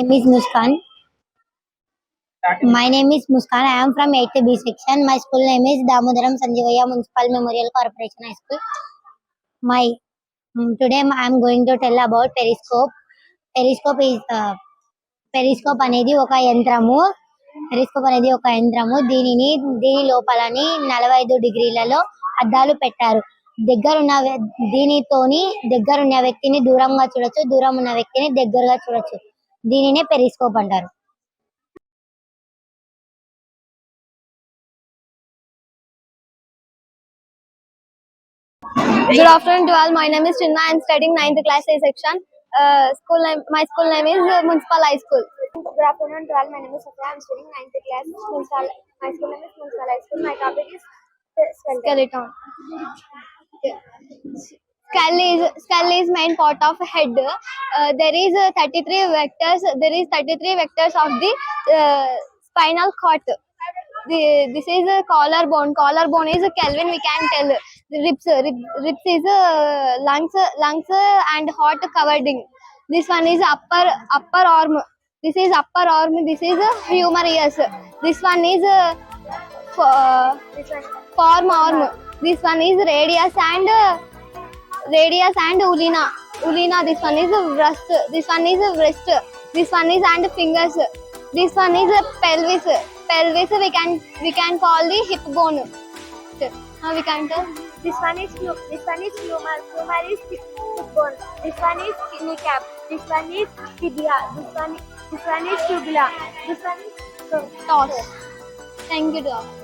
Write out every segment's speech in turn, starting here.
name is Muskan. My name is Muskan. I am from 8th B section. My school name is Damodaram Sanjivaya Municipal Memorial Corporation High School. My mm, today I am going to tell about periscope. Periscope is uh, periscope అనేది ఒక యంత్రము periscope అనేది ఒక యంత్రము దీనిని దీని లోపలని నలభై ఐదు డిగ్రీలలో అద్దాలు పెట్టారు దగ్గరున్న దీనితోని దగ్గరున్న వ్యక్తిని దూరంగా చూడొచ్చు దూరం ఉన్న వ్యక్తిని దగ్గరగా చూడొచ్చు దీనినే పెరిస్కోప్ అంటారు Good afternoon to all. My name is Chinna. I'm studying 9th class A section. Uh, school name, my school name is uh, Municipal High School. Good afternoon to all. My name is Satya. I'm studying 9th class. Municipal. My school name is Municipal High School. My topic is uh, skeleton. Skeleton. Skull is skull is main part of head. Uh, there is uh, 33 vectors. There is 33 vectors of the uh, spinal cord. The, this is a collarbone. Collarbone is a Kelvin. We can tell. The ribs. Rib, ribs is a lungs. Lungs and heart covering. This one is upper upper arm. This is upper arm. This is a humerus. This one is a uh, This one. form arm. This one is radius and uh, radius and ulina. Ulina. This one is a wrist. This one is wrist. This one is and fingers. This one is pelvis. Pelvis we can we can call the hip bone. Now we can tell. This one is this one is humor. Humor is hip bone. This one is kneecap. This one is tibia. This one this one is fibula. This one is Toss. Thank you.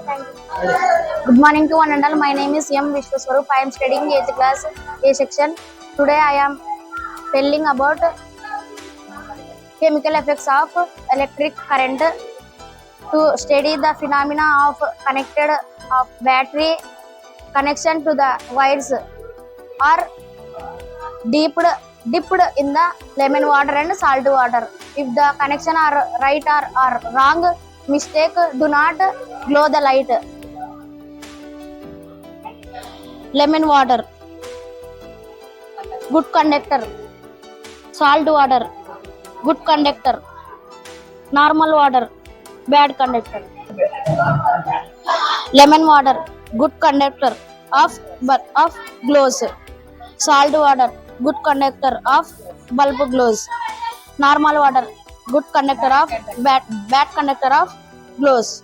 Thank you. Good morning to one and all. My name is M. Vishwaswarup. I am studying 8th class A section. Today I am telling about chemical effects of electric current to study the phenomena of connected of battery connection to the wires are dipped dipped in the lemon water and salt water. If the connection are right or, or wrong, mistake do not glow the light. lemon water good conductor salt water good conductor normal water bad conductor lemon water good conductor of but of glows salt water good conductor of bulb glows normal water good conductor of bad bad conductor of glows